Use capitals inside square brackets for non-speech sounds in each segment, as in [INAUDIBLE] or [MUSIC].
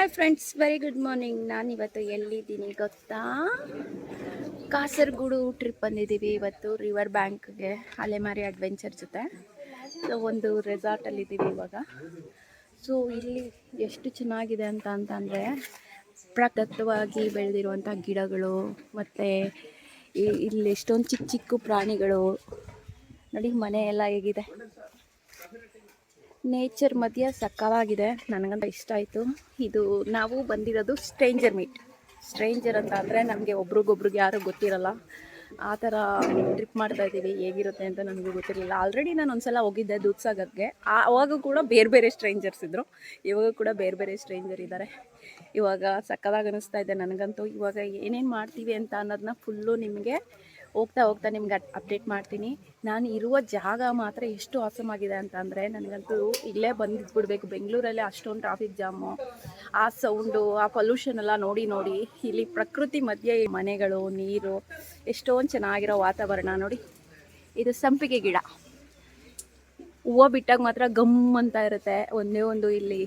Hi friends very good morning ನಾನು ಇವತ್ತು ಎಲ್ಲಿದ್ದೀನಿ ಗೊತ್ತಾ? ಕಾಸರಗೋಡು ಟ್ರಿಪ್ ಬಂದಿದ್ದೀವಿ ಇವತ್ತು ರಿವರ್ ಬ್ಯಾಂಕ್ಗೆ ಅಲೆಮಾರಿ ಅಡ್ವೆಂಚರ್ ಜೊತೆ. ಸೊ ಒಂದು ರೆಸಾರ್ಟಲ್ಲಿ ಇದ್ದೀವಿ ಇವಾಗ. ಸೊ ಇಲ್ಲಿ ಎಷ್ಟು ಚೆನ್ನಾಗಿದೆ ಅಂತ ಅಂತಂದರೆ, ಪ್ರಕೃತವಾಗಿ ಬೆಳೆದಿರುವಂಥ ಗಿಡಗಳು ಮತ್ತು ಇಲ್ಲಿ ಎಷ್ಟೊಂದು ಚಿಕ್ಕ ಚಿಕ್ಕ ಪ್ರಾಣಿಗಳು. ನೋಡಿ, ಮನೆ ಎಲ್ಲ ಹೇಗಿದೆ. ನೇಚರ್ ಮಧ್ಯ ಸಕ್ಕವಾಗಿದೆ ನನಗಂತ ಇಷ್ಟ ಆಯಿತು. ಇದು ನಾವು ಬಂದಿರೋದು ಸ್ಟ್ರೇಂಜರ್ ಮೀಟ್ ಸ್ಟ್ರೇಂಜರ್ ಅಂತ ಅಂದರೆ ನಮಗೆ ಒಬ್ರಿಗೊಬ್ರಿಗೆ ಯಾರೂ ಗೊತ್ತಿರಲ್ಲ. ಆ ಥರ ಟ್ರಿಪ್ ಮಾಡ್ತಾ ಇದ್ದೀವಿ. ಹೇಗಿರುತ್ತೆ ಅಂತ ನನಗೂ ಗೊತ್ತಿರಲಿಲ್ಲ. ಆಲ್ರೆಡಿ ನಾನು ಒಂದ್ಸಲ ಹೋಗಿದ್ದೆ ದೂದ್ಸಾಗರ್ಗೆ. ಆವಾಗ ಕೂಡ ಬೇರೆ ಬೇರೆ ಸ್ಟ್ರೇಂಜರ್ಸ್ ಇದ್ದರು ಇವಾಗ ಕೂಡ ಬೇರೆ ಬೇರೆ ಸ್ಟ್ರೇಂಜರ್ ಇದ್ದಾರೆ ಇವಾಗ ಸಕ್ಕದಾಗ ಅನ್ನಿಸ್ತಾ ಇದೆ ನನಗಂತೂ. ಇವಾಗ ಏನೇನು ಮಾಡ್ತೀವಿ ಅಂತ ಅನ್ನೋದನ್ನ ಫುಲ್ಲು ನಿಮಗೆ ಹೋಗ್ತಾ ಹೋಗ್ತಾ ನಿಮ್ಗೆ ಅಪ್ಡೇಟ್ ಮಾಡ್ತೀನಿ. ನಾನು ಇರುವ ಜಾಗ ಮಾತ್ರ ಎಷ್ಟು ಆಸಮ್ ಆಗಿದೆ ಅಂತ ಅಂದರೆ ನನಗಂತೂ ಇಲ್ಲೇ ಬಂದಿದ್ಬಿಡ್ಬೇಕು ಬೆಂಗಳೂರಲ್ಲೇ ಅಷ್ಟೊಂದು ಟ್ರಾಫಿಕ್ ಜಾಮು ಆ ಸೌಂಡು ಆ ಪೊಲ್ಯೂಷನ್ ಎಲ್ಲ ನೋಡಿ ನೋಡಿ ಇಲ್ಲಿ ಪ್ರಕೃತಿ ಮಧ್ಯೆ ಮನೆಗಳು, ನೀರು, ಎಷ್ಟೊಂದು ಚೆನ್ನಾಗಿರೋ ವಾತಾವರಣ ನೋಡಿ. ಇದು ಸಂಪಿಗೆ ಗಿಡ. ಹೂವು ಬಿಟ್ಟಾಗ ಮಾತ್ರ ಗಮ್ ಅಂತ ಇರುತ್ತೆ. ಒಂದೇ ಒಂದು ಇಲ್ಲಿ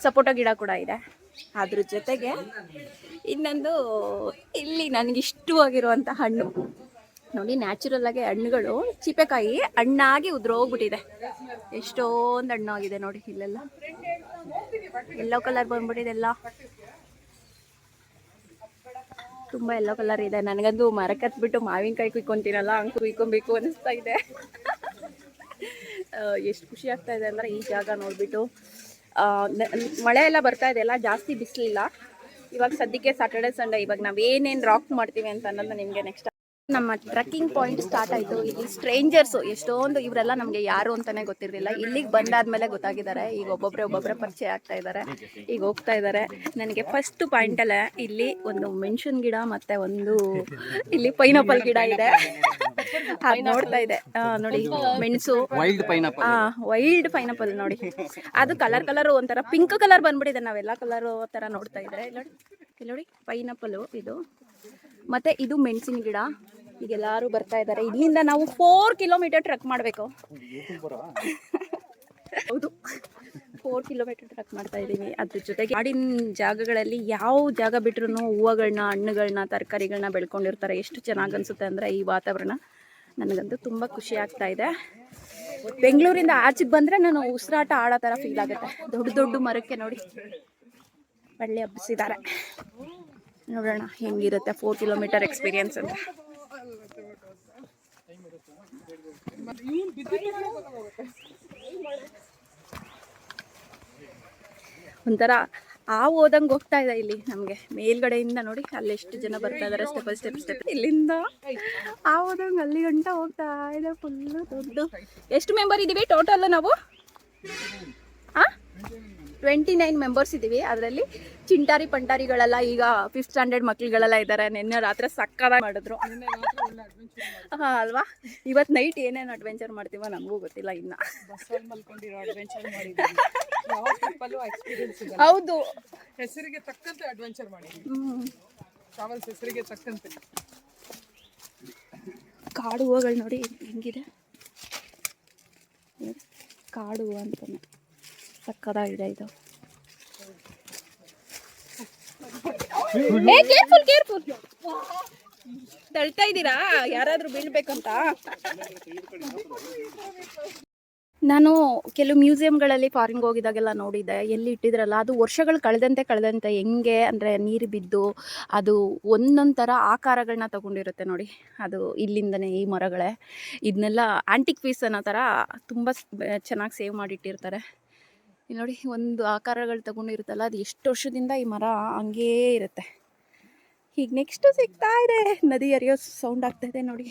ಸಪೋಟ ಗಿಡ ಕೂಡ ಇದೆ. ಅದ್ರ ಜೊತೆಗೆ ಇನ್ನೊಂದು, ಇಲ್ಲಿ ನನಗಿಷ್ಟವಾಗಿರುವಂಥ ಹಣ್ಣು. ನೋಡಿ ನ್ಯಾಚುರಲ್ ಆಗಿ ಹಣ್ಣುಗಳು, ಚಿಪೆಕಾಯಿ ಹಣ್ಣಾಗಿ ಉದ್ರೋಗ್ಬಿಟ್ಟಿದೆ. ಎಷ್ಟೊಂದು ಹಣ್ಣು ಆಗಿದೆ ನೋಡಿ ಇಲ್ಲೆಲ್ಲ. ಎಲ್ಲೋ ಕಲರ್ ಬಂದ್ಬಿಟ್ಟಿದೆ ಎಲ್ಲ. ತುಂಬ ಎಲ್ಲೋ ಕಲರ್ ಇದೆ. ನನಗಂತೂ ಮರಕ್ಕೆ ಹತ್ಬಿಟ್ಟು ಮಾವಿನಕಾಯಿ ಕುಯ್ಕೊಂತೀನಲ್ಲ, ಹಂಗೆ ಕುಯ್ಕೊಬೇಕು ಅನಿಸ್ತಾ ಇದೆ. [LAUGHS] ಎಷ್ಟು ಖುಷಿ ಆಗ್ತಾ ಇದೆ ಅಂದರೆ ಈ ಜಾಗ ನೋಡಿಬಿಟ್ಟು. ಮಳೆ ಎಲ್ಲ ಬರ್ತಾ ಇದೆ, ಎಲ್ಲ ಜಾಸ್ತಿ ಬಿಸಿಲಿಲ್ಲ. ಇವಾಗ ಸದ್ಯಕ್ಕೆ ಸಾಟರ್ಡೆ ಸಂಡೇ ಇವಾಗ ನಾವು ಏನೇನು ರಾಕ್ ಮಾಡ್ತೀವಿ ಅಂತ ಅನ್ನೋದು ನಿಮಗೆ ನೆಕ್ಸ್ಟ್ ನಮ್ಮ ಟ್ರಕ್ಕಿಂಗ್ ಪಾಯಿಂಟ್ ಸ್ಟಾರ್ಟ್ ಆಯಿತು. ಇಲ್ಲಿ ಸ್ಟ್ರೇಂಜರ್ಸು ಎಷ್ಟೊಂದು ಇವರೆಲ್ಲ ನಮಗೆ ಯಾರು ಅಂತಾನೆ ಗೊತ್ತಿರಲಿಲ್ಲ. ಇಲ್ಲಿಗೆ ಬಂದಾದ್ಮೇಲೆ ಗೊತ್ತಾಗಿದ್ದಾರೆ. ಈಗ ಒಬ್ಬೊಬ್ಬರೇ ಒಬ್ಬೊಬ್ಬರೇ ಪರಿಚಯ ಆಗ್ತಾ ಇದ್ದಾರೆ. ಈಗ ಹೋಗ್ತಾ ಇದ್ದಾರೆ. ನನಗೆ ಫಸ್ಟ್ ಪಾಯಿಂಟಲ್ಲೇ ಇಲ್ಲಿ ಒಂದು ಮೆಣಸಿನ ಗಿಡ ಮತ್ತೆ ಒಂದು ಇಲ್ಲಿ ಪೈನಾಪಲ್ ಗಿಡ ಇದೆ. ಅದು ನೋಡ್ತಾ ಇದೆ. ನೋಡಿ ಮೆಣಸು. ವೈಲ್ಡ್ ಪೈನಾಪಲ್ ಆ ವೈಲ್ಡ್ ಪೈನಾಪಲ್ ನೋಡಿ. ಅದು ಕಲರ್ ಕಲರ್ ಒಂಥರ ಪಿಂಕ್ ಕಲರ್ ಬಂದ್ಬಿಟ್ಟಿದೆ. ನಾವೆಲ್ಲ ಕಲರ್ ತರ ನೋಡ್ತಾ ಇದ್ರೆ. ನೋಡಿ ನೋಡಿ ಪೈನಾಪಲ್ ಇದು. ಮತ್ತೆ ಇದು ಮೆಣಸಿನ ಗಿಡ. ಈಗ ಎಲ್ಲಾರು ಬರ್ತಾ ಇದ್ದಾರೆ ಇಲ್ಲಿಂದ ನಾವು ಫೋರ್ ಕಿಲೋಮೀಟರ್ ಟ್ರಕ್ ಮಾಡಬೇಕು. ಹೌದು. ಫೋರ್ ಕಿಲೋಮೀಟರ್ ಟ್ರಕ್ ಮಾಡ್ತಾ ಇದ್ದೀವಿ. ಅದ್ರ ಜೊತೆಗೆ ಕಾಡಿನ ಜಾಗಗಳಲ್ಲಿ ಯಾವ ಜಾಗ ಬಿಟ್ರೂ ಹೂವುಗಳನ್ನ ಹಣ್ಣುಗಳನ್ನ ತರಕಾರಿಗಳನ್ನ ಬೆಳ್ಕೊಂಡಿರ್ತಾರೆ. ಎಷ್ಟು ಚೆನ್ನಾಗಿ ಅನ್ಸುತ್ತೆ ಅಂದರೆ ಈ ವಾತಾವರಣ ನನಗಂತೂ ತುಂಬ ಖುಷಿ ಆಗ್ತಾ ಇದೆ. ಬೆಂಗಳೂರಿಂದ ಆಚೆ ಬಂದರೆ ನಾನು ಉಸಿರಾಟ ಆಡೋ ಥರ ಫೀಲ್ ಆಗುತ್ತೆ. ದೊಡ್ಡ ದೊಡ್ಡ ಮರಕ್ಕೆ ನೋಡಿ. ಬಳ್ಳಿ ಹಬ್ಬಿಸಿದ್ದಾರೆ. ನೋಡೋಣ ಹೆಂಗಿರುತ್ತೆ ಫೋರ್ ಕಿಲೋಮೀಟರ್ ಎಕ್ಸ್ಪೀರಿಯನ್ಸ್ ಅಂತ. ಒಂಥರ ಆ ಹೋದಂಗೆ ಹೋಗ್ತಾ ಇದೆ ಇಲ್ಲಿ ನಮಗೆ. ಮೇಲ್ಗಡೆಯಿಂದ ನೋಡಿ ಅಲ್ಲಿ ಎಷ್ಟು ಜನ ಬರ್ತಾ ಇದ್ದಾರೆ ಸ್ಟೆಪ್ ಬೈ ಸ್ಟೆಪ್ ಸ್ಟೆಪ್ ಇಲ್ಲಿಂದ ಆ ಹೋದಂಗೆ ಅಲ್ಲಿ ಗಂಟ ಹೋಗ್ತಾ ಇದೆ ಫುಲ್ಲು ದೊಡ್ಡ ಎಷ್ಟು ಮೆಂಬರ್ ಇದ್ದೀವಿ ಟೋಟಲ್ ನಾವು? ಆ? ಟ್ವೆಂಟಿ ನೈನ್ ಮೆಂಬರ್ಸ್ ಇದ್ದೀವಿ ಅದರಲ್ಲಿ ಚಿಂಟಾರಿ ಪಂಟಾರಿಗಳೆಲ್ಲ ಈಗ ಫಿಫ್ತ್ ಸ್ಟ್ಯಾಂಡರ್ಡ್ ಮಕ್ಳುಗಳೆಲ್ಲ ಇದ್ದಾರೆ ನಿನ್ನೆ ರಾತ್ರಿ ಸಕ್ಕದ ಮಾಡಿದ್ರು. ಹಾಂ ಅಲ್ವಾ? ಇವತ್ತು ನೈಟ್ ಏನೇನು ಅಡ್ವೆಂಚರ್ ಮಾಡ್ತೀವೋ ನಮಗೂ ಗೊತ್ತಿಲ್ಲ ಇನ್ನು. ಹೌದು. ಹೆಸರಿಗೆ ತಕ್ಕಂತೆ ಅಡ್ವೆಂಚರ್ ಮಾಡಿ. ಟ್ರಾವೆಲ್ಸ್ ಹೆಸರಿಗೆ ತಕ್ಕಂತೆ. ಕಾಡು ಹೂವುಗಳು ನೋಡಿ ಹೆಂಗಿದೆ? ಕಾಡು ಹೂವು ಅಂತಾನೆ. ಸಕ್ಕದಾಗಿದೆ ಇದು ಏ ಕೇರ್ಫುಲ್ ಕೇರ್ಫುಲ್ ತಳ್ತಾ ಇದ್ದೀರಾ ಯಾರಾದ್ರೂ ಬೀಳ್ಬೇಕಂತ ನಾನು ಕೆಲವು ಮ್ಯೂಸಿಯಂಗಳಲ್ಲಿ ಫಾರಿನ್ಗೆ ಹೋಗಿದಾಗೆಲ್ಲ ನೋಡಿದ್ದೆ ಎಲ್ಲಿ ಇಟ್ಟಿದ್ರಲ್ಲ ಅದು ವರ್ಷಗಳು ಕಳೆದಂತೆ ಕಳೆದಂತೆ ಹೆಂಗೆ ಅಂದರೆ ನೀರು ಬಿದ್ದು ಅದು ಒಂದೊಂದು ಥರ ಆಕಾರಗಳನ್ನ ತಗೊಂಡಿರುತ್ತೆ ನೋಡಿ. ಅದು ಇಲ್ಲಿಂದನೇ ಈ ಮರಗಳೇ. ಇದನ್ನೆಲ್ಲ ಆಂಟಿಕ್ ಪೀಸ್ ಅನ್ನೋ ಥರ ತುಂಬ ಚೆನ್ನಾಗಿ ಸೇವ್ ಮಾಡಿಟ್ಟಿರ್ತಾರೆ. ಇಲ್ಲಿ ನೋಡಿ, ಒಂದು ಆಕಾರಗಳು ತಗೊಂಡಿರುತ್ತಲ್ಲ, ಅದು ಎಷ್ಟು ವರ್ಷದಿಂದ ಈ ಮರ ಹಂಗೇ ಇರುತ್ತೆ. ಈಗ ನೆಕ್ಸ್ಟು ಸಿಗ್ತಾ ಇದೆ. ನದಿ ಹರಿಯೋ ಸೌಂಡ್ ಆಗ್ತಾ ಇದೆ ನೋಡಿ.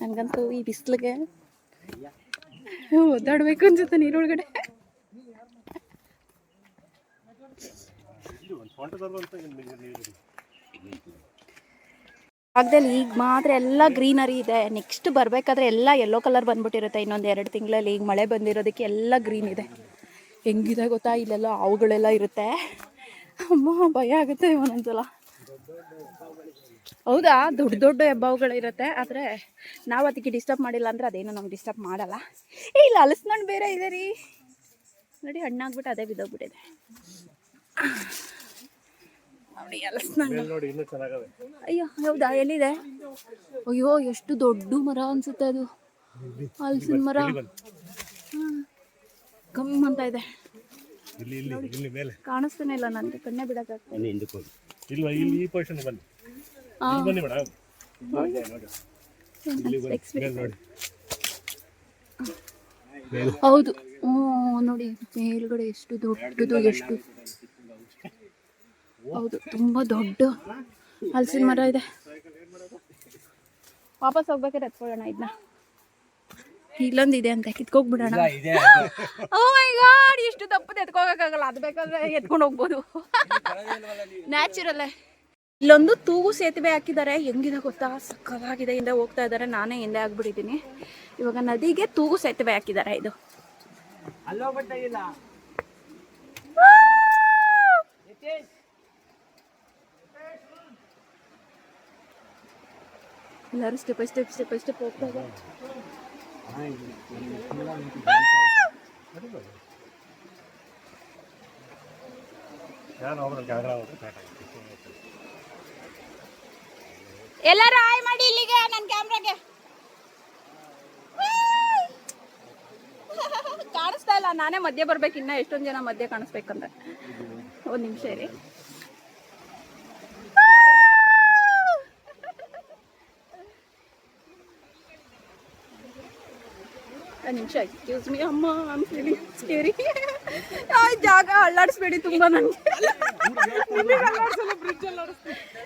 ನನಗಂತೂ ಈ ಬಿಸಿಲಿಗೆ ಒದ್ದಾಡಬೇಕು ಅನ್ಸುತ್ತೆ ನೀರೊಳಗಡೆ. ಜಾಗದಲ್ಲಿ ಈಗ ಮಾತ್ರ ಎಲ್ಲ ಗ್ರೀನರಿ ಇದೆ. ನೆಕ್ಸ್ಟ್ ಬರಬೇಕಾದ್ರೆ ಎಲ್ಲ ಯೆಲ್ಲೋ ಕಲರ್ ಬಂದ್ಬಿಟ್ಟಿರುತ್ತೆ. ಇನ್ನೊಂದು ಎರಡು ತಿಂಗಳಲ್ಲಿ ಈಗ ಮಳೆ ಬಂದಿರೋದಕ್ಕೆ ಎಲ್ಲ ಗ್ರೀನ್ ಇದೆ. ಹೆಂಗಿದೆ ಗೊತ್ತಾ? ಇಲ್ಲೆಲ್ಲ ಹಾವುಗಳೆಲ್ಲ ಇರುತ್ತೆ. ಅಮ್ಮ, ಭಯ ಆಗುತ್ತೆ ಒಂದೊಂದ್ಸಲ. ಹೌದಾ? ದೊಡ್ಡ ದೊಡ್ಡ ಹೆಬ್ಬಾವುಗಳಿರುತ್ತೆ ಆದರೆ ನಾವು ಅದಕ್ಕೆ ಡಿಸ್ಟರ್ಬ್ ಮಾಡಿಲ್ಲ ಅಂದರೆ ಅದೇನು ನಮ್ಗೆ ಡಿಸ್ಟರ್ಬ್ ಮಾಡಲ್ಲ. ಏ, ಇಲ್ಲ ಹಲಸಿನಣ್ಣು ಬೇರೆ ಇದೆ ರೀ. ನೋಡಿ, ಹಣ್ಣಾಗ್ಬಿಟ್ಟು ಅದೇ ಬಿದ್ದೋಗ್ಬಿಟ್ಟಿದೆ. ನೋಡಿ ಹಲಸಿನಣ್ಣು ನೋಡಿ ಇನ್ನೂ ಚೆನ್ನಾಗವೆ. ಅಯ್ಯೋ ಹೌದಾ? ಎಲ್ಲಿದೆ? ಅಯ್ಯೋ ಎಷ್ಟು ದೊಡ್ಡ ಮರ ಅನ್ಸುತ್ತೆ ಅದು. ಹಲಸಿನ ಮರ. ಹ್ಮ್. ಗಮ್ ಅಂತ ಇದೆ. ಇಲ್ಲಿ ಇಲ್ಲಿ ಇಲ್ಲಿ ಮೇಲೆ. ಕಾಣಿಸ್ತಾನೆ ಇಲ್ಲ ನನಗೆ ಕಣ್ಣೇ ಬಿಡಕ್ಕಾಗ್ತದೆ ಬನ್ನಿ ಹಿಂದಕ್ಕೆ ಹೋಗಿ. ಇಲ್ವಾ ಇಲ್ಲಿ ಈ ಪೊಸಿಷನ್ ಬನ್ನಿ. ಇಲ್ಲಿ ಬನ್ನಿ ಮೇಡಮ್. ಇಲ್ಲಿ ಬನ್ನಿ ಮೇಲೆ ನೋಡಿ. ಹೌದು. ಹ್ಞೂ ನೋಡಿ ಮೇಲ್ಗಡೆ ಎಷ್ಟು ದೊಡ್ಡದು ಎಷ್ಟು ಹೌದು ತುಂಬ ದೊಡ್ಡ ಹಲಸಿನ ಮರ ಇದೆ. ವಾಪಸ್ ಹೋಗ್ಬೇಕಾದ್ರೆ ಎತ್ಕೊಳ್ಳೋಣ ಇದನ್ನ ಇಲ್ಲೊಂದು ಇದೆ ಅಂತ ಕಿತ್ಕೋಗ್ಬಿಡೋಣ. ಓ ಮೈ ಗಾಡ್ ಎಷ್ಟು ದಪ್ಪದ ಎತ್ಕೋಗಕ್ಕಾಗಲ್ಲ ಅದು ಬೇಕಾದ್ರೆ ಎತ್ಕೊಂಡು ಹೋಗ್ಬೋದು. ನ್ಯಾಚುರಲ್ಲೇ ಇಲ್ಲೊಂದು ತೂಗು ಸೇತುವೆ ಹಾಕಿದ್ದಾರೆ ಹೆಂಗಿದೆ ಗೊತ್ತಾ? ಸಕ್ಕದಾಗಿದೆ ಹಿಂದೆ ಹೋಗ್ತಾ ಇದ್ದಾರೆ ನಾನೇ ಹಿಂದೆ ಆಗ್ಬಿಟ್ಟಿದ್ದೀನಿ. ಇವಾಗ ನದಿಗೆ ತೂಗು ಸೇತುವೆ ಹಾಕಿದ್ದಾರೆ ಇದು. ಎಲ್ಲರೂ step by step step by step ಹೋಗ್ತಾ ಎಲ್ಲರೂ ಆಯ್ ಮಾಡಿ ಇಲ್ಲಿಗೆ ನನ್ನ ಕ್ಯಾಮ್ರಾಗೆ ಕಾಣಿಸ್ತಾ ಇಲ್ಲ ನಾನೇ ಮಧ್ಯೆ ಬರ್ಬೇಕು ಇನ್ನ ಎಷ್ಟೊಂದು ಜನ ಮಧ್ಯೆ ಕಾಣಿಸ್ಬೇಕಂದ್ರೆ ಒಂದು ನಿಮಿಷ ಇರಿ ನಿಮಿಷ ಎಕ್ಸ್ಕ್ಯೂಸ್ ಮೀ ಅಮ್ಮ ಐಮ್ ಫೀಲಿಂಗ್ ಸ್ಕೇರಿ ಜಾಗ ಅಲ್ಲಾಡಿಸ್ಬೇಡಿ ತುಂಬ ನನಗೆ.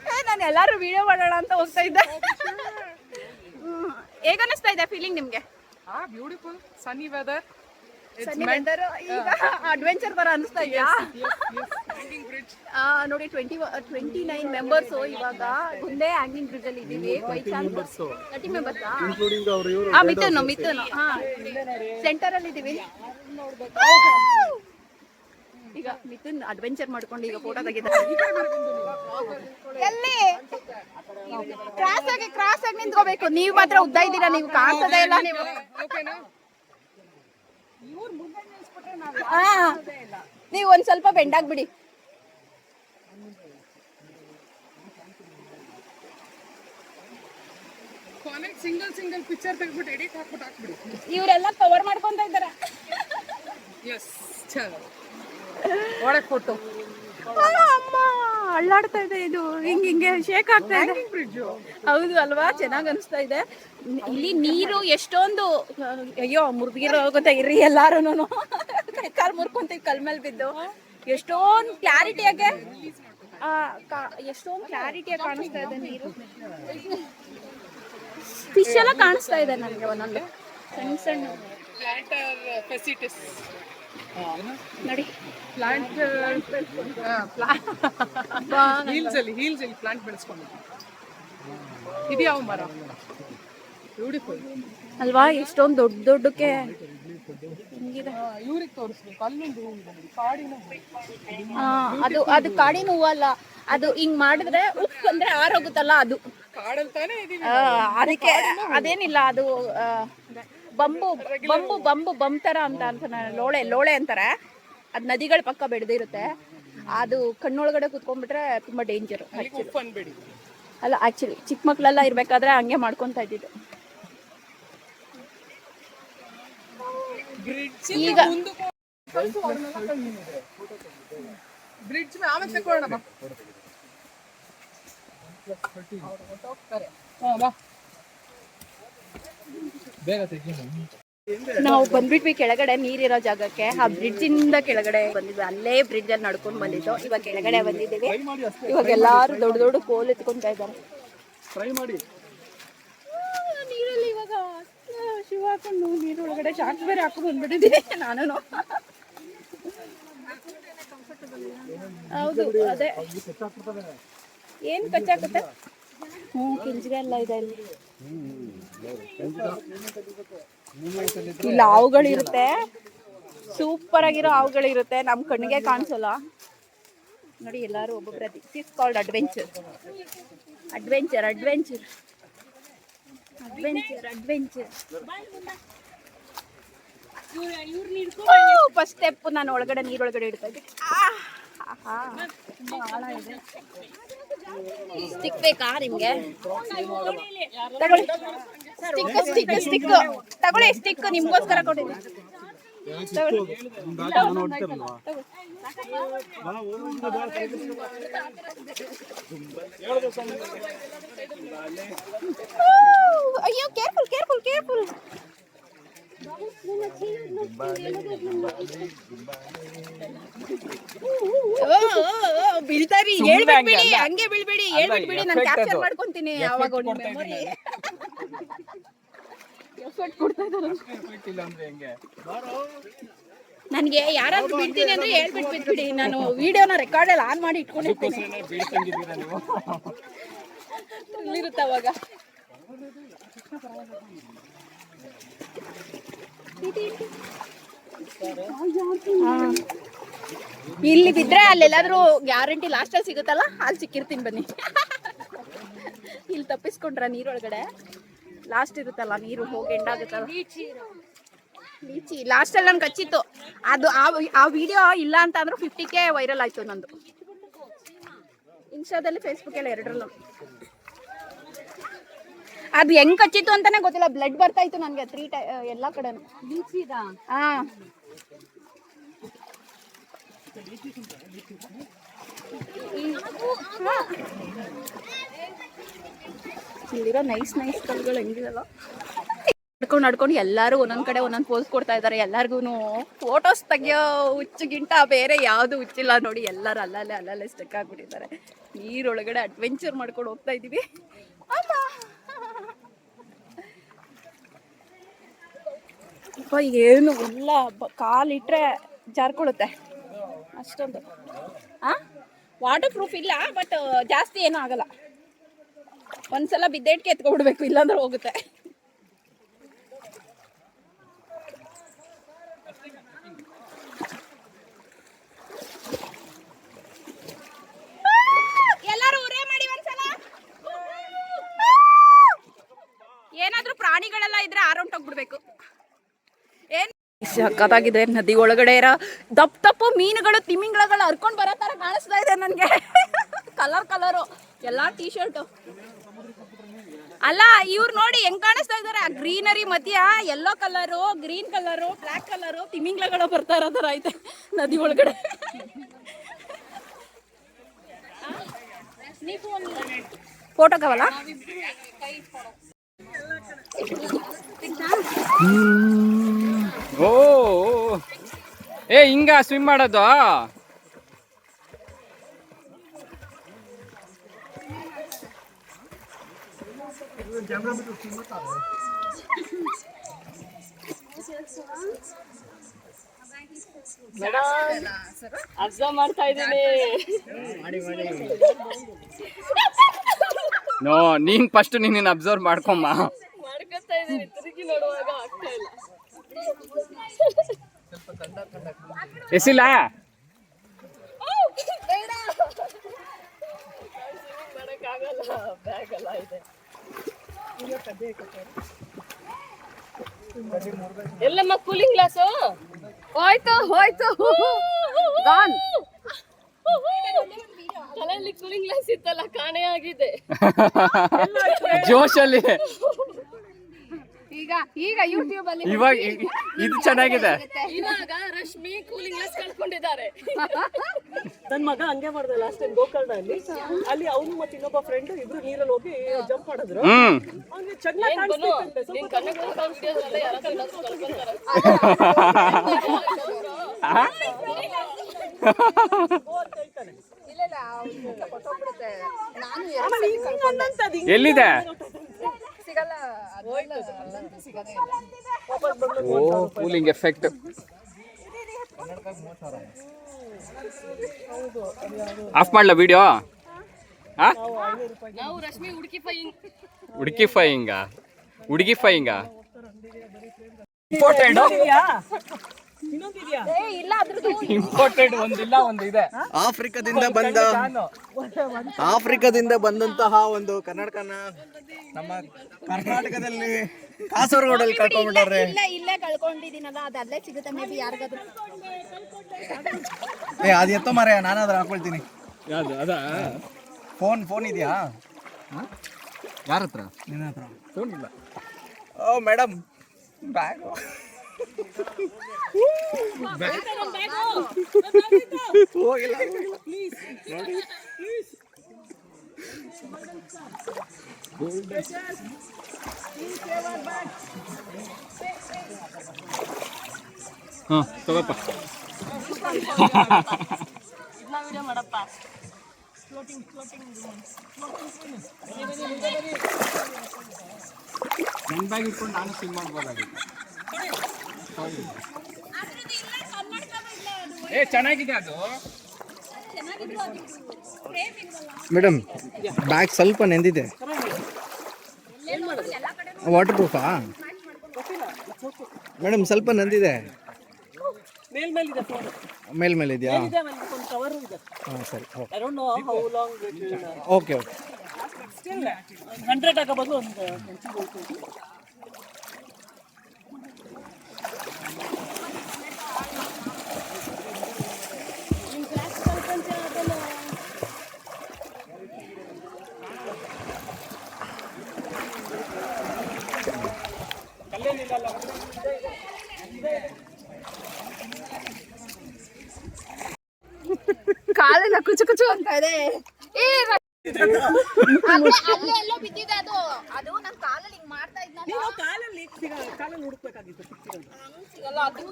ಏ, ನಾನು ಎಲ್ಲರೂ ವಿಡಿಯೋ ಮಾಡೋಣ ಅಂತ ಹೋಗ್ತಾ ಇದ್ದೆ. ಹೇಗನ್ನಿಸ್ತಾ ಹೇಗ್ ಅನಿಸ್ತಾ ಇದೆ ಫೀಲಿಂಗ್ ನಿಮಗೆ? ಆ. It's Sunny meant. ಅಡ್ವೆಂಚರ್ [LAUGHS] ತರ ಅನಿಸ್ತಾ ಇದೆಯಾ. ನೋಡಿ ಟ್ವೆಂಟಿ ಟ್ವೆಂಟಿ ನೈನ್ ಮೆಂಬರ್ಸ್ ಇವಾಗ ಮುಂದೆ ಹ್ಯಾಂಗಿಂಗ್ ಬ್ರಿಡ್ಜ್ ಅಲ್ಲಿ ಇದೀವಿ ಬೈ ಚಾನ್ಸ್ ತರ್ಟಿ ಮೆಂಬರ್ಸ್ ಆ? ಮಿಥುನ್ ಮಿಥುನ್. ಹಾ. ಸೆಂಟರ್ ಅಲ್ಲಿ ಇದೀವಿ ಈಗ ಮಿಥುನ್ ಅಡ್ವೆಂಚರ್ ಮಾಡ್ಕೊಂಡು ಈಗ ಫೋಟೋ ತೆಗಿತಾರೆ ಎಲ್ಲಿ? ಕ್ರಾಸ್ ಆಗಿ ಕ್ರಾಸ್ ಆಗಿ ನಿಂತ್ಕೋಬೇಕು. ನೀವು ಮಾತ್ರ ಉದ್ದ ಇದ್ದೀರಾ ನೀವು ಕಾಣ್ತದೆ ಇಲ್ಲ ನೀವು. ನೀವು ಒಂದ್ ಸ್ವಲ್ಪ ಬೆಂಡಾಗ್ಬಿಡಿ. ಸಿಂಗಲ್ ಸಿಂಗಲ್ ಪಿಕ್ಚರ್ ತೆಗ್ಬಿಟ್ಟು ಎಡಿಟ್ ಹಾಕ್ಬಿಟ್ಟು ಹಾಕ್ಬಿಡಿ. ಇವರೆಲ್ಲ ಕವರ್ ಮಾಡ್ಕೊಂತ ಇದ್ದಾರೆ? ಎಸ್ ಚಲೋ ಒಳಗೆ ಫೋಟೋ ಅಮ್ಮ. ಅಳ್ಳಾಡ್ತಾ ಇದೆ ಇದು. ಹಿಂಗ ಹಿಂಗೆ ಶೇಕ್ ಆಗ್ತಾ ಇದೆ. ಹೌದು ಅಲ್ವಾ? ಚೆನ್ನಾಗ್ ಅನಿಸ್ತಾ ಇದೆ. ಇಲ್ಲಿ ನೀರು ಎಷ್ಟೊಂದು ಅಯ್ಯೋ ಮುರ್ಗಿರೋ ಗೊತ್ತಾ ಇರ್ರಿ ಎಲ್ಲಾರು ಕಾಲ್ ಮುರ್ಕೊಂತೀವಿ ಕಲ್ ಮೇಲೆ ಬಿದ್ದು. ಎಷ್ಟೊಂದು ಕ್ಲಾರಿಟಿಯಾಗೆ ಎಷ್ಟೊಂದು ಕ್ಲಾರಿಟಿಯಾಗಿ ಕಾಣಿಸ್ತಾ ಇದೆ ನೀರು. ಫಿಶ್ ಎಲ್ಲ ಕಾಣಿಸ್ತಾ ಇದೆ ನನಗೆ ಒಂದೊಂದು. ಸಣ್ಣ ಸಣ್ಣ. ನೋಡಿ. ಪ್ಲಾಂಟ್ ಹೀಲ್ಸ್ ಅಲ್ಲಿ ಹೀಲ್ಸ್ ಅಲ್ಲಿ ಪ್ಲಾಂಟ್ ಬೆಳೆಸ್ಕೊಂಡಿದ್ವಿ ಇದು ಯಾವ ಮರ? ಬ್ಯೂಟಿಫುಲ್ ಅಲ್ವಾ ಇಷ್ಟೊಂದು ದೊಡ್ಡ ದೊಡ್ಡಕ್ಕೆ ಇವ್ರಿಗೆ ತೋರಿಸ್ಬೇಕು. ಅಲ್ಲೊಂದು ಹೂ ಇದೆ ಕಾಡಿನ ಅದು ಅದು ಕಾಡಿನ ಹೂವು ಅಲ್ಲ. ಅದು ಹಿಂಗ್ ಮಾಡಿದ್ರೆ ಉಫ್ ಅಂದ್ರೆ ಆರೋಗುತ್ತಲ್ಲ ಅದು. ಕಾಡಲ್ಲಿ ತಾನೇ ಅದಕ್ಕೆ ಅದೇನಿಲ್ಲ ಅದು ಬಂಬು ಬಂಬು ಬಂಬು ಬಂಬ್ ತರ ಅಂತ ಅಂತ ಲೋಳೆ ಲೋಳೆ ಅಂತಾರೆ. ಅದು ನದಿಗಳ ಪಕ್ಕ ಬೆಳೆದಿರುತ್ತೆ. ಅದು ಕಣ್ಣೊಳಗಡೆ ಕುತ್ಕೊಂಡ್ಬಿಟ್ರೆ ತುಂಬಾ ಡೇಂಜರ್ ಅಲ್ಲ ಆಕ್ಚುಲಿ ಚಿಕ್ಕ ಮಕ್ಕಳೆಲ್ಲ ಇರ್ಬೇಕಾದ್ರೆ ಹಂಗೆ ಮಾಡ್ಕೊಂತ ಇದ್ದಿದ್ದು. ಬ್ರಿಡ್ಜ್ ಈಗ ಬ್ರಿಡ್ಜ್ ನಾವು ಬಂದ್ಬಿಟ್ವಿ ಕೆಳಗಡೆ ನೀರಿರೋ ಜಾಗಕ್ಕೆ. ಆ ಬ್ರಿಡ್ಜ್ ಇಂದ ಕೆಳಗಡೆ ಬಂದಿದ್ವಿ. ಅಲ್ಲೇ ಬ್ರಿಡ್ಜ್ ಅಲ್ಲಿ ನಡ್ಕೊಂಡು ಬಂದಿದ್ದು. ಇವಾಗ ಕೆಳಗಡೆ ಬಂದಿದ್ದೀವಿ. ಇವಾಗ ಎಲ್ಲಾರು ದೊಡ್ಡ ದೊಡ್ಡ ಕೋಲ್ ಎತ್ಕೊಂತ ಇದ್ದಾರೆ. ಟ್ರೈ ಮಾಡಿ. ನೀರಲ್ಲಿ ಇವಾಗ ಶಿವ ಹಾಕೊಂಡು ನೀರೊಳಗಡೆ ಶಾರ್ಟ್ಸ್ ಬೇರೆ ಹಾಕೊಂಡು ಬಂದ್ಬಿಟ್ಟಿದ್ದೀನಿ ನಾನು ಹೌದು ಅದೇ. ಏನ್ ಕಚ್ಚಾಕತ್ತೆ? ಹ್ಞೂ ಕಿಂಜಿಗೆ ಎಲ್ಲ ಇದೆ ಇಲ್ಲಿ ಇಲ್ಲಿ ಹಾವುಗಳಿರುತ್ತೆ ಸೂಪರ್ ಆಗಿರೋ ಹಾವುಗಳಿರುತ್ತೆ ನಮ್ಮ ಕಣ್ಣಿಗೆ ಕಾಣಿಸಲ್ಲ. ನೋಡಿ, ಎಲ್ಲರೂ ಒಬ್ಬೊಬ್ಬರ is called adventure adventure adventure adventure adventure first step ನಾನು ಒಳಗಡೆ, ನೀರೊಳಗಡೆ ಇಡ್ತಾ ಇದ್ದೆ ಸ್ಟಿಕ್ ಬೇಕಾ ನಿಮ್ಗೆ? ತಗೊಳ್ಳಿ. ಸ್ಟಿಕ್ ಸ್ಟಿಕ್ ಸ್ಟಿಕ್ ತಗೊಳ್ಳಿ ಸ್ಟಿಕ್ ನಿಮ್ಗೋಸ್ಕರ ಕೊಟ್ಟಿದ್ದೀನಿ ತಗೊಳ್ಳಿ. ತಗೊಳ್ಳಿ. ಅಯ್ಯೋ ಕೇರ್ಫುಲ್ ಕೇರ್ಫುಲ್ ಕೇರ್ಫುಲ್ ಬೀಳ್ತಾರಿ ಹೇಳ್ಬಿಡ್ಬೇಡಿ ಹಂಗೆ ಬೀಳ್ಬೇಡಿ ಹೇಳ್ಬಿಡ್ಬೇಡಿ ನಾನು ಕ್ಯಾಪ್ಚರ್ ಮಾಡ್ಕೊಂತೀನಿ ಅವಾಗ ಒಂದು ಮೆಮೊರಿ ಎಫರ್ಟ್ ಕೊಡ್ತಾ ನನಗೆ ಯಾರಾದ್ರೂ ಬಿಡ್ತೀನಿ ಅಂದ್ರೆ ಹೇಳ್ಬಿಟ್ಬಿಟ್ಬಿಡಿ ನಾನು ವಿಡಿಯೋನ ರೆಕಾರ್ಡಲ್ಲಿ ಆನ್ ಮಾಡಿ ಇಟ್ಕೊಂಡಿರ್ತೀನಿ. ಇರುತ್ತೆ ಅವಾಗ. ಇಲ್ಲಿ ಬಿದ್ರೆ ಅಲ್ಲೆಲ್ಲಾದ್ರೂ ಗ್ಯಾರಂಟಿ ಲಾಸ್ಟಲ್ಲಿ ಸಿಗುತ್ತಲ್ಲ? ಅಲ್ಲಿ ಸಿಕ್ಕಿರ್ತೀನಿ ಬನ್ನಿ. ಇಲ್ಲಿ ತಪ್ಪಿಸ್ಕೊಂಡ್ರ ನೀರೊಳಗಡೆ. ಲಾಸ್ಟ್ ಇರುತ್ತಲ್ಲ, ನೀರು ಹೋಗಿ ಎಂಡಾಗುತ್ತಲ್ಲ ಲೀಚಿ ಲಾಸ್ಟಲ್ಲಿ ನನ್ಗೆ ಕಚ್ಚಿತ್ತು. ಅದು ಆ ವಿಡಿಯೋ ಇಲ್ಲ ಅಂತ ಅಂದ್ರೆ ಫಿಫ್ಟಿ ಕೆ ವೈರಲ್ ಆಯ್ತು ನಂದು. ಇನ್ಸ್ಟಾದಲ್ಲಿ ಫೇಸ್ಬುಕ್ಕಲ್ಲಿ ಎರಡರಲ್ಲೂ. ಅದು ಹೆಂಗ್ ಕಚ್ಚಿತ್ತು ಅಂತಾನೆ ಗೊತ್ತಿಲ್ಲ. ಬ್ಲಡ್ ಬರ್ತಾ ಇತ್ತು ನನಗೆ ತ್ರೀ ಟೈ ಎಲ್ಲ ಕಡೆನು. ಹಾ ಇಲ್ಲಿರೋ ನೈಸ್ ನೈಸ್ ಕಲ್ಗಳು ಹೆಂಗಿದಲ್ಲ ನಡ್ಕೊಂಡು ನಡ್ಕೊಂಡು ಎಲ್ಲರೂ ಒಂದೊಂದ್ ಕಡೆ ಒಂದೊಂದು ಪೋಸ್ ಕೊಡ್ತಾ ಇದ್ದಾರೆ ಎಲ್ಲರಿಗೂ ಫೋಟೋಸ್ ತೆಗಿಯೋ ಹುಚ್ಚುಗಿಂತ ಬೇರೆ ಯಾವುದು ಹುಚ್ಚಿಲ್ಲ ನೋಡಿ. ಎಲ್ಲರೂ ಅಲ್ಲಲ್ಲೇ ಅಲ್ಲಲ್ಲೇ ಸ್ಟಕ್ ಆಗ್ಬಿಟ್ಟಿದ್ದಾರೆ. ನೀರೊಳಗಡೆ ಅಡ್ವೆಂಚರ್ ಮಾಡ್ಕೊಂಡು ಹೋಗ್ತಾ ಇದೀವಿ. ಅಮ್ಮ ಅಪ್ಪ ಏನು ಎಲ್ಲ ಕಾಲಿಟ್ರೆ ಜಾರ್ಕೊಳ್ಳುತ್ತೆ. ಅಷ್ಟೊಂದು. ಆ? ವಾಟರ್ ಪ್ರೂಫ್ ಇಲ್ಲ ಬಟ್ ಜಾಸ್ತಿ ಏನೂ ಆಗಲ್ಲ. ಒಂದ್ಸಲ ಬಿದ್ದೇಟ್ಗೆ ಎತ್ಕೊಬಿಡ್ಬೇಕು, ಇಲ್ಲಾಂದ್ರೆ ಹೋಗುತ್ತೆ ಎಲ್ಲರೂ ಉರೇ ಮಾಡಿ ಒಂದ್ಸಲ ಏನಾದ್ರೂ ಪ್ರಾಣಿಗಳೆಲ್ಲ ಇದ್ರೆ ಆರೋಂಟೋಗ್ಬಿಡ್ಬೇಕು ಏನ್ ಸಕ್ಕತ್ತಾಗಿದೆ ನದಿ ಒಳಗಡೆ ಇರೋ ದಪ್ಪ ದಪ್ಪ ಮೀನುಗಳು ತಿಮಿಂಗ್ಳಗಳು ಹರ್ಕೊಂಡು ಬರೋ ತರ ಕಾಣಿಸ್ತಾ ಇದೆ ನನಗೆ. ಕಲರ್ ಕಲರು ಎಲ್ಲ ಟೀ ಶರ್ಟು ಅಲ್ಲ ಇವ್ರು ನೋಡಿ ಹೆಂಗ್ ಕಾಣಿಸ್ತಾ ಇದಾರೆ? ಆ ಗ್ರೀನರಿ ಮಧ್ಯ yellow colour green colour black colour ತಿಮಿಂಗ್ಳಗಳು ಬರ್ತಾ ಇರೋ ಥರ ಐತೆ ನದಿ ಒಳಗಡೆ. ಫೋಟೋಗವಲ್ಲ ಓ ಏ ಹಿಂಗ ಸ್ವಿಮ್ ಮಾಡೋದು? ಅಬ್ಸರ್ವ್ ಮಾಡ್ತಾ ಇದ್ದೀನಿ. ನೋ ನೀನ್ ಫಸ್ಟ್ ನೀನ್ ಅಬ್ಸರ್ವ್ ಮಾಡ್ಕೊಮ್ಮ ಮಾಡ್ಕೊತಾ ಇದ್ದೀನಿ ತಿರುಗಿ ನೋಡುವಾಗ ಆಗ್ತಾ ಇಲ್ಲ. ಎಸಿಲ್ಲ ಎಲ್ಲಮ್ಮ ಕೂಲಿಂಗ್ ಗ್ಲಾಸು ಹೋಯ್ತು ಹೋಯ್ತು. ಗಾನ್ ತಲೆಯಲ್ಲಿ ಕೂಲಿಂಗ್ ಗ್ಲಾಸ್ ಇತ್ತಲ್ಲ ಕಾಣೆ ಆಗಿದೆ. [LAUGHS] ಜೋಶಲ್ಲಿ. ಈಗ ಈಗ ಯೂಟ್ಯೂಬ್ ಅಲ್ಲಿ ಇವಾಗ ಇದು ಚೆನ್ನಾಗಿದೆ ಇವಾಗ ರಶ್ಮಿ ಕೂಲಿಂಗ್ ಗ್ಲಾಸ್ ಕಳ್ಕೊಂಡಿದ್ದಾರೆ ನನ್ನ ಮಗ ಹಂಗೆ ಮಾಡ್ದೆ ಲಾಸ್ಟ್ ಟೈಮ್ ಗೋಕರ್ಣ ಅಲ್ಲಿ ಅಲ್ಲಿ ಅವನು ಮತ್ತೆ ಇನ್ನೊಬ್ಬ ಫ್ರೆಂಡ್ ಇಬ್ರು ನೀರಲ್ಲಿ ಹೋಗಿ ಜಂಪ್ ಮಾಡಿದ್ರು ಅವ್ನಿಗೆ ಚೆನ್ನಾಗಿ ಕಾಣಿಸ್ತಿತ್ತಂತೆ ಸ್ವಲ್ಪ ನಿನ್ ಕಣ್ಣಿಗೆ ಕಾಣೋ ವಿಡಿಯೋದಲ್ಲ ಯಾರಾದ್ರೂ ಏನಾದ್ರು ಕಳ್ಕೊಂತಾರೆ ಎಲ್ಲಿದೆ ಬಂದು ಓ ಕೂಲಿಂಗ್ ಎಫೆಕ್ಟ್. ಆಫ್ ಮಾಡ್ಲಾ ವಿಡಿಯೋ? ಆ? ನಾವು ರಶ್ಮಿ ಹುಡುಕಿ ಫೈಯಿಂಗ ಹುಡುಗಿ ಫೈಯಿಂಗ ಇದೆಯಾ? ಇಂಪೋರ್ಟೆಡ್ ಒಂದಿಲ್ಲ ಒಂದು ಇದೆ ಆಫ್ರಿಕಾದಿಂದ ಬಂದ ಆಫ್ರಿಕಾದಿಂದ ಬಂದಂತಹ ಒಂದು ಕರ್ನಾಟಕನ ನಮ್ಮ ಕರ್ನಾಟಕದಲ್ಲಿ ಕಾಸರಗೋಡಲ್ಲಿ ಕಳ್ಕೊಂಡ್ಬಿಟ್ಟಾರೆ ಇಲ್ಲ ಇಲ್ಲೇ ಕಳ್ಕೊಂಡಿದ್ದೀನಲ್ಲ ಅದು ಅಲ್ಲೇ ಸಿಗುತ್ತೆ ಮೇ ಬಿ ಯಾರಿಗಾದ್ರು. ಏ ಅದು ಎತ್ತೋ ಮಾರ ನಾನಾದ್ರೂ ಹಾಕೊಳ್ತೀನಿ. ಯಾವ್ದು ಅದಾ? ಫೋನ್ ಫೋನ್ ಇದೆಯಾ? ಯಾರ ಹತ್ರ ನಿನ್ನ ಹತ್ರ ಫೋನ್ ಇಲ್ಲ. ಓ ಮೇಡಮ್. ಬ್ಯಾಗ್. ಹೋಗಿಲ್ಲ ಹಾಂ ತಗೋಪ್ಪ. ನನ್ನ ಬ್ಯಾಗ್ ಇಟ್ಕೊಂಡು ನಾನು ಸ್ವಿಮ್ ಮಾಡ್ಬೋದಾಗಿತ್ತು. ಏ ಚೆನ್ನಾಗಿದೆ ಅದು. ಮೇಡಮ್ ಬ್ಯಾಗ್ ಸ್ವಲ್ಪ ನೆಂದಿದೆ. ವಾಟರ್ ಪ್ರೂಫಾ ಮೇಡಮ್ ಸ್ವಲ್ಪ ನಂದಿದೆ. ಮೇಲ್ಮೇಲಿದೆಯಾ ಮೇಲ್ ಮೇಲೆ ಇದೆಯಾ ಹಾಂ ಸರಿ I don't know how long okay okay. Still hundred ಒಂದು ಹೆಂಚು ಹೋಗ್ತದೆ ಕಾಲೆಲ್ಲ ಕುಚು ಕುಚು ಅಂತ ಇದೆ ಏ ರ- ಅಲ್ಲೇ ಅಲ್ಲೇ ಎಲ್ಲೋ ಬಿದ್ದಿದೆ ಅದು ಅದು ನನ್ ಕಾಲಲ್ಲಿ ಹಿಂಗ್ ಮಾಡ್ತಾ ಇದ್ನಲ್ಲ ನೀನು ಕಾಲಲ್ಲಿ ಸಿಗ ಕಾಲಲ್ಲಿ ಹುಡುಕ್ಬೇಕಾಗಿತ್ತು ಸಿಕ್ತಿರೋದು ಹಂಗ್ ಸಿಗಲ್ಲ ಅದು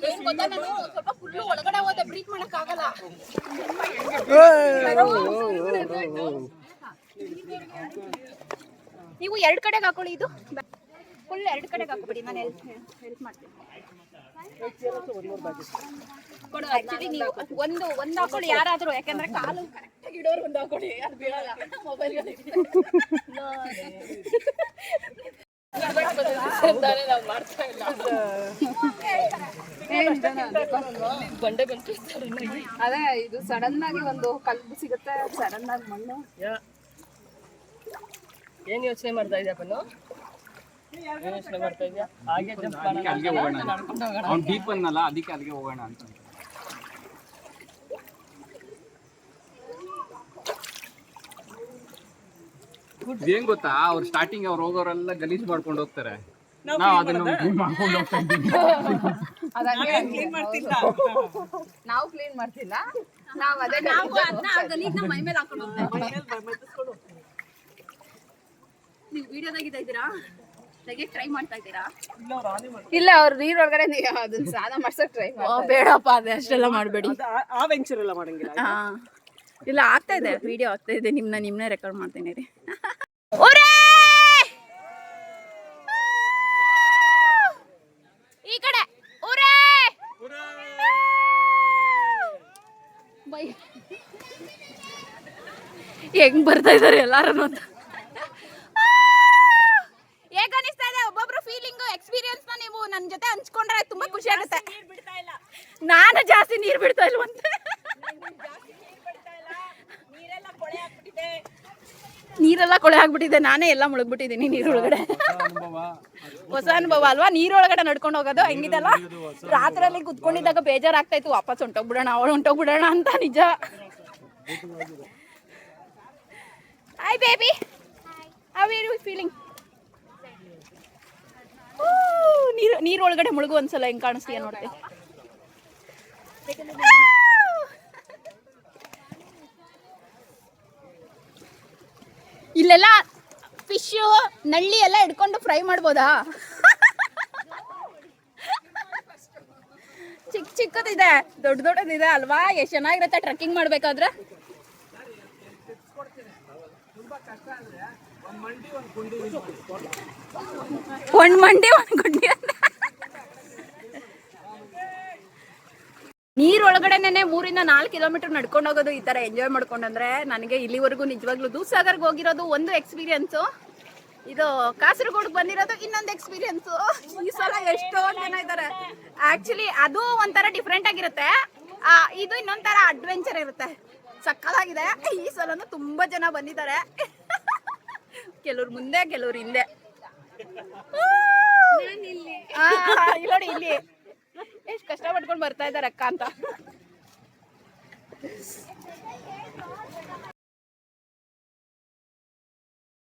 ಏನ್ ಗೊತ್ತಾ ನಾನು ಸ್ವಲ್ಪ ಫುಲ್ ಒಳಗಡೆ ಹೋದ ಬ್ರೀತ್ ಮಾಡಕ್ ಆಗಲ್ಲ. ನೀವು ಎರಡ್ ಕಡೆಗೆ ಹಾಕೊಳ್ಳಿ ಇದು. ಫುಲ್ ಎರಡು ಕಡೆಗೆ ಹಾಕೋಬಿಡಿ ನಾನು ಹೆಲ್ಪ್ ಹೆಲ್ಪ್ ಮಾಡ್ತೀನಿ. ಕೊಡು ಆಕ್ಚುಲಿ ನೀವು ಒಂದು ಒಂದು ಹಾಕೊಳ್ಳಿ ಯಾರಾದ್ರೂ ಯಾಕಂದ್ರೆ ಕಾಲು ಕರೆಕ್ಟಾಗಿ ಇಡೋರು ಒಂದು ಹಾಕೊಳ್ಳಿ ಅದು ಬೀಳಲ್ಲ ಮೊಬೈಲ್ ಅದೇ ಇದು ಸಡನ್ ಆಗಿ ಒಂದು ಕಲ್ಲು ಸಿಗುತ್ತೆ ಸಡನ್ ಆಗಿ ಮಣ್ಣು. ಏನ್ ಯೋಚನೆ ಮಾಡ್ತಾ ಇದೆಯಾ ಅಲ್ಲಿಗೆ ಹೋಗೋಣ ಅವ್ನು ಡೀಪ್ ಅನ್ನಲ್ಲ ಅದಕ್ಕೆ ಅಲ್ಲಿಗೆ ಹೋಗೋಣ ಅಂತ ಏನ್ ಗೊತ್ತಾ? ಅವ್ರು ಸ್ಟಾರ್ಟಿಂಗ್ ಅವ್ರು ಹೋಗೋರೆಲ್ಲ ಗಲೀಜ್ ಮಾಡ್ಕೊಂಡು ಹೋಗ್ತಾರೆ. ನಾವು ಅದನ್ನ ಮಾಡ್ಕೊಂಡು ಹೋಗ್ತಾ ಇದ್ದೀವಿ. ಕ್ಲೀನ್ ಮಾಡ್ತಿಲ್ಲ ನಾವು ಕ್ಲೀನ್ ಮಾಡ್ತಿಲ್ಲ. ನಾವು ಅದೇ ನಾವು ಅದನ್ನ ಗಲೀಜ್ನ ಮೈ ಮೇಲೆ ಹಾಕೊಂಡು ಹೋಗ್ತಾ ನೀವು ವಿಡಿಯೋದಾಗಿದ್ದ ಇದ್ದೀರಾ? ಟ್ರೈ ಮಾಡ್ತಾ ಇದ್ದೀರಾ? ಇಲ್ಲ ಅವ್ರು ನೀರ್ ಒಳಗಡೆ ಅದನ್ನ ಸ್ನಾನ ಮಾಡ್ಸಕ್ ಟ್ರೈ ಬೇಡಪ್ಪ ಅದೇ ಅಷ್ಟೆಲ್ಲ ಮಾಡಬೇಡಿ. ಆ- ವೆಂಚರ್ ಎಲ್ಲ ಮಾಡಂಗಿಲ್ಲ ಇಲ್ಲ ಆಗ್ತಾ ಇದೆ ವಿಡಿಯೋ ಆಗ್ತಾ ಇದೆ ನಿಮ್ನ ನಿಮ್ನ ರೆಕಾರ್ಡ್ ಮಾಡ್ತೀನಿ ರೀ ಈ ಕಡೆ ಹೆಂಗ್ ಬರ್ತಾ ಇದಾರೆ ಎಲ್ಲಾರು ಅಂತ ಹೇಗ್ ಅನಿಸ್ತಾ ಇದೆ ಒಬ್ಬೊಬ್ರು ಫೀಲಿಂಗ್ ಎಕ್ಸ್ಪೀರಿಯನ್ಸ್ನ ನೀವು ನನ್ನ ಜೊತೆ ಹಂಚ್ಕೊಂಡ್ರೆ ತುಂಬಾ ಖುಷಿ ಆಗುತ್ತೆ ನಾನು ಜಾಸ್ತಿ ನೀರ್ ಬಿಡ್ತಾ ಇಲ್ವಂತೆ ನೀರೆಲ್ಲ ಕೊಳೆ ಆಗ್ಬಿಟ್ಟಿದೆ, ನಾನೇ ಎಲ್ಲ ಮುಳುಗ್ಬಿಟ್ಟಿದ್ದೀನಿ ನೀರೊಳಗಡೆ. ಹೊಸ ಅನುಭವ ಅಲ್ವಾ? ನೀರೊಳಗಡೆ ನಡ್ಕೊಂಡು ಹೋಗೋದು ಹೆಂಗಿದಲ್ಲ? ರಾತ್ರಿಯಲ್ಲಿ ಕುತ್ಕೊಂಡಿದ್ದಾಗ ಬೇಜಾರಾಗ್ತಾ ಇತ್ತು, ವಾಪಸ್ ಹೊಂಟೋಗ್ಬಿಡೋಣ ಅವಳು ಹೊಂಟೋಗ್ಬಿಡೋಣ ಅಂತ ನಿಜ. Hi baby how are you feeling ನೀರು, ನೀರೊಳಗಡೆ ಮುಳುಗು ಒಂದ್ಸಲ ಹೆಂಗ್ ಕಾಣಿಸ್ತೀಯ ನೋಡ್ತೆ. ಇಲ್ಲೆಲ್ಲ ಫಿಶು ನಳ್ಳಿ ಎಲ್ಲ ಹಿಡ್ಕೊಂಡು ಫ್ರೈ ಮಾಡ್ಬೋದಾ? ಚಿಕ್ಕ ಚಿಕ್ಕದಿದೆ, ದೊಡ್ಡ ದೊಡ್ಡದಿದೆ ಅಲ್ವಾ? ಎಷ್ಟು ಚೆನ್ನಾಗಿರುತ್ತೆ ಟ್ರೆಕ್ಕಿಂಗ್ ಮಾಡ್ಬೇಕಾದ್ರೆ? ಒಂದ್ ಮಂಡಿ ಒಂದ್ ಗುಂಡಿ ಅಂತ ನೀರೊಳಗಡೆನೆ ಮೂರಿಂದ ನಾಲ್ಕು ಕಿಲೋಮೀಟರ್ ನಡ್ಕೊಂಡು ಹೋಗೋದು ಈ ತರ ಎಂಜಾಯ್ ಮಾಡ್ಕೊಂಡಂದ್ರೆ ನನಗೆ ಇಲ್ಲಿವರೆಗೂ ನಿಜವಾಗ್ಲೂ ದೂಸಾಗರ್ಗೆ ಹೋಗಿರೋದು ಒಂದು ಎಕ್ಸ್ಪೀರಿಯನ್ಸು ಇದು ಕಾಸರಗೋಡ್ ಬಂದಿರೋದು ಇನ್ನೊಂದು ಎಕ್ಸ್ಪೀರಿಯನ್ಸ್ ಈ ಸಲ ಎಷ್ಟೋ ಜನ ಇದ್ದಾರೆ ಆಕ್ಚುಲಿ ಅದು ಒಂಥರ ಡಿಫ್ರೆಂಟ್ ಆಗಿರುತ್ತೆ. ಇದು ಇನ್ನೊಂಥರ ಅಡ್ವೆಂಚರ್ ಇರುತ್ತೆ. ಸಕ್ಕತ್ತಾಗಿದೆ. ಈ ಸಲನು ತುಂಬಾ ಜನ ಬಂದಿದ್ದಾರೆ. ಕೆಲವ್ರು ಮುಂದೆ, ಕೆಲವ್ರು ಹಿಂದೆ. ಇಲ್ಲಿ. ಎಷ್ಟು ಕಷ್ಟ ಪಟ್ಕೊಂಡು ಬರ್ತಾ ಇದ್ದಾರೆ ಅಕ್ಕ ಅಂತ.